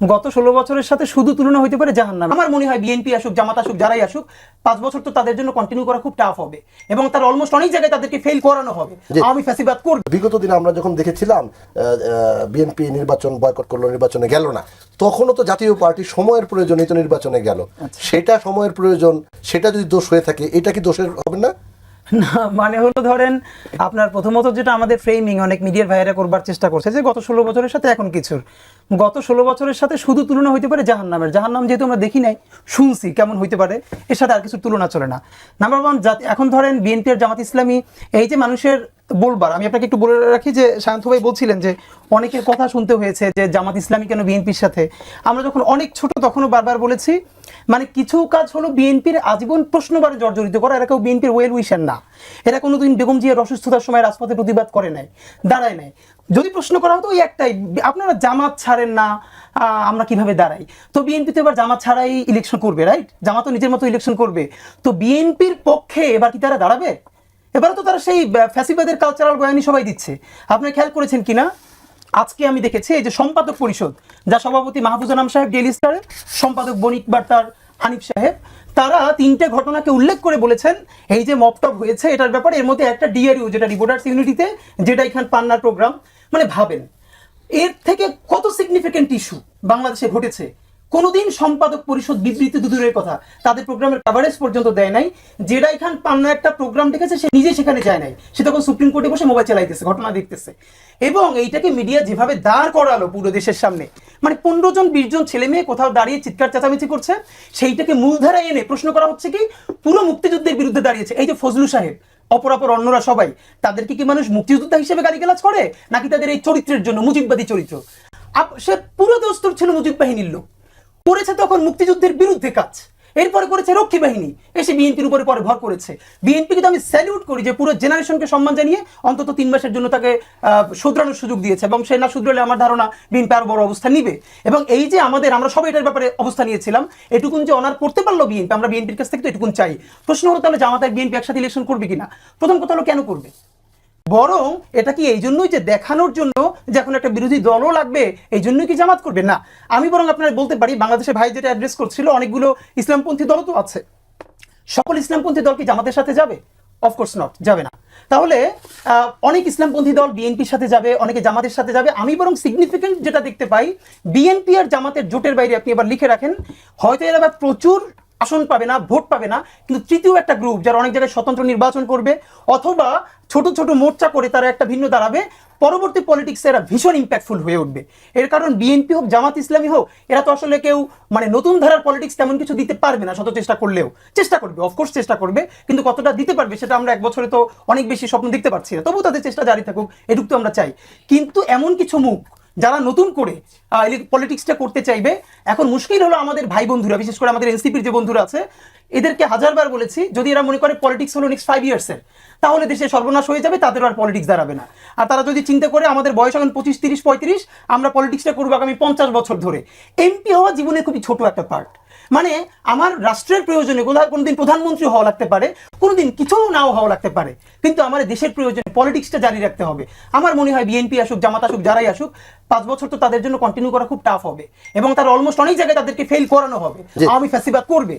গত ষোলো বছরের সাথে শুধু তুলনা হতে পারে জাহান্নাম। আমার মনে হয় বিএনপি আসুক জামাত আসুক যারাই আসুক পাঁচ বছর তো তাদের জন্য কন্টিনিউ করা খুব টাফ হবে। এবং তার অলমোস্ট অনেক জায়গায় তাদেরকে ফেল করানো হবে। আমি ফ্যাসিবাদ করব। বিগত দিনে আমরা যখন দেখেছিলাম বিএনপি নির্বাচন বয়কট করল নির্বাচনে গেল না তখনও তো জাতীয় পার্টি সময়ের প্রয়োজনেই তো নির্বাচনে গেল। সেটা সময়ের প্রয়োজন সেটা যদি দোষ হয়ে থাকে এটা কি দোষের হবে না? না মানে হলো ধরেন আপনার প্রথমত যেটা আমাদের ফ্রেমিং অনেক মিডিয়ার ভাইরা করবার চেষ্টা করছে যে গত ষোলো বছরের সাথে এখন কিছুর। গত ষোলো বছরের সাথে শুধু তুলনা হইতে পারে জাহান্নামের। জাহান্নাম যেহেতু আমরা দেখি নাই, শুনছি কেমন হইতে পারে, এর সাথে আর কিছু তুলনা চলে না। নাম্বার ওয়ান জাতি এখন ধরেন বিএনপি আর জামাত ইসলামী, এই যে মানুষের বলবার, আমি আপনাকে একটু বলে রাখি যে সায়ন্ত ভাই বলছিলেন যে অনেকের কথা শুনতে হয়েছে যে জামাত ইসলামী কেন বিএনপির সাথে? আমরা যখন অনেক ছোট তখনও বারবার বলেছি মানে কিছু কাজ হলো বিএনপির আজীবন প্রশ্নবারে জর্জরিত করা, এরা কেউ বিএনপির ওয়েল উইশার না। এরা কোনোদিন বেগম জিয়ার অসুস্থতার সময় রাজপথে প্রতিবাদ করে নাই, দাঁড়ায় নাই। যদি প্রশ্ন করা হতো, ওই একটাই, আপনারা জামাত ছাড়েন না আমরা কীভাবে দাঁড়াই? তো বিএনপি তো এবার জামাত ছাড়াই ইলেকশন করবে রাইট জামাত নিজের মতো ইলেকশন করবে। তো বিএনপির পক্ষে এবার কি তারা দাঁড়াবে? এবারে তো তারা সেই ফ্যাসিবাদের কালচারাল বয়ানি সবাই দিচ্ছে। আপনি খেয়াল করেছেন কিনা? আজকে আমি দেখেছি এই যে সম্পাদক পরিষদ, যা সভাপতি মাহফুজানাম সাহেব ডেলি স্টারের সম্পাদক বণিক বার্তার হানিফ সাহেব, তারা তিনটে ঘটনাকে উল্লেখ করে বলেছেন, এই যে মপটপ হয়েছে এটার ব্যাপারে, এর মধ্যে একটা ডিআরইউ, যেটা রিপোর্টার্স ইউনিটিতে, যেটা এখানে পান্নার প্রোগ্রাম মানে ভাবেন। এর থেকে কত সিগনিফিকেন্ট ইস্যু বাংলাদেশে ঘটেছে? কোনোদিন সম্পাদক পরিষদ বিবৃতি দূরের কথা। তাদের প্রোগ্রামের কাভারেজ পর্যন্ত দেয় নাই। জেডাই খান পান্না একটা প্রোগ্রাম দেখেছে সে নিজে সেখানে যায় নাই। সে তখন সুপ্রিম কোর্টে বসে মোবাইল চালাইতেছে, ঘটনা দেখতেছে। এবং এইটাকে মিডিয়া যেভাবে দাঁড় করালো পুরো দেশের সামনে মানে পনেরো জন, বিশ জন ছেলে মেয়ে কোথাও দাঁড়িয়ে চিৎকার চেঁচামেচি করছে, সেইটাকে মূলধারায় এনে প্রশ্ন করা হচ্ছে কি, পুরো মুক্তিযুদ্ধের বিরুদ্ধে দাঁড়িয়েছে। এই যে ফজলু সাহেব, অপরাপর অন্যরা সবাই, তাদেরকে কি মানুষ মুক্তিযোদ্ধা হিসেবে গালিগালাজ করে? নাকি তাদের এই চরিত্রের জন্য মুজিববাদী চরিত্র? সে পুরো দোস্তর ছিল মুজিব বাহিনীর লোক। করেছে তখন মুক্তিযুদ্ধের বিরুদ্ধে কাজ। এরপরে করেছে রক্ষী বাহিনী। এসে বিএনপির উপরে পরে ভর করেছে। বিএনপিকে তো আমি স্যালিউট করি যে পুরো জেনারেশনকে সম্মান জানিয়ে অন্তত তিন মাসের জন্য তাকে শুধরানোর সুযোগ দিয়েছে এবং সে না শুধরালে আমার ধারণা বিএনপি আরও বড় অবস্থা নিবে। এবং এই যে আমাদের, আমরা সবাই এটার ব্যাপারে অবস্থা নিয়েছিলাম, এটুকুন যে অনার করতে পারল বিএনপি, আমরা বিএনপির কাছ থেকে তো এটুকুন চাই। প্রশ্ন হলো তাহলে জামাতায় বিএনপি একসাথে ইলেকশন করবে কিনা? প্রথম কথা হলো কেন করবে? বরং এটা কি এই জন্যই যে দেখানোর জন্য যে এখন একটা বিরোধী দলও লাগবে, এই জন্যই কি জামাত করবে? না, আমি বরং আপনার বলতে পারি বাংলাদেশের ভাই যেটা অ্যাড্রেস করছিল, অনেকগুলো ইসলামপন্থী দলও তো আছে। সকল ইসলামপন্থী দল কি জামাতের সাথে যাবে? অফকোর্স নট যাবে না। তাহলে অনেক ইসলামপন্থী দল বিএনপির সাথে যাবে, অনেকে জামাতের সাথে যাবে। আমি বরং সিগনিফিকেন্ট যেটা দেখতে পাই, বিএনপি আর জামাতের জোটের বাইরে আপনি এবার লিখে রাখেন, হয়তো এরা প্রচুর আসন পাবে না, ভোট পাবে না, কিন্তু তৃতীয় একটা গ্রুপ যারা অনেক জায়গায় স্বতন্ত্র নির্বাচন করবে অথবা ছোট ছোট মোর্চা করে তারা একটা ভিন্ন দাঁড়াবে, পরবর্তী পলিটিক্সে এরা ভীষণ ইম্প্যাক্টফুল হয়ে উঠবে। এর কারণ বিএনপি হোক, জামাত ইসলামী হোক, এরা তো আসলে কেউ মানে নতুন ধারার পলিটিক্স তেমন কিছু দিতে পারবে না, শত চেষ্টা করলেও। চেষ্টা করবে অফকোর্স চেষ্টা করবে, কিন্তু কতটা দিতে পারবে সেটা আমরা এক বছরে তো অনেক বেশি স্বপ্ন দেখতে পারছি না। তবুও তাদের চেষ্টা জারি থাকুক, এটুকু তো আমরা চাই। কিন্তু এমন কিছু মুখ যারা নতুন করে পলিটিক্সটা করতে চাইবে, এখন মুশকিল হলো আমাদের ভাই বন্ধুরা, বিশেষ করে আমাদের এনসিপির যে বন্ধুরা আছে এদেরকে হাজারবার বলেছি যদি এরা মনে করে পলিটিক্স হলো নেক্সট ফাইভ ইয়ার্সের তাহলে দেশে সর্বনাশ হয়ে যাবে তাদের আর পলিটিক্স দাঁড়াবে না। আর তারা যদি চিন্তা করে আমাদের বয়স এখন পঁচিশ তিরিশ পঁয়ত্রিশ আমরা পলিটিক্সটা করব আগামী পঞ্চাশ বছর ধরে। এমপি হওয়া জীবনে খুবই ছোট একটা পার্ট মানে আমার রাষ্ট্রের প্রয়োজনে কোথাও কোনোদিন প্রধানমন্ত্রী হওয়া লাগতে পারে কোনোদিন কিছু নাও হওয়া লাগতে পারে। কিন্তু আমার দেশের প্রয়োজনে পলিটিক্সটা জারি রাখতে হবে। আমার মনে হয় বিএনপি আসুক জামাত আসুক যারাই আসুক পাঁচ বছর তো তাদের জন্য কন্টিনিউ করা খুব টাফ হবে। এবং তার অলমোস্ট অনেক জায়গায় তাদেরকে ফেল করানো হবে। আমি ফ্যাসিবাদ করবে।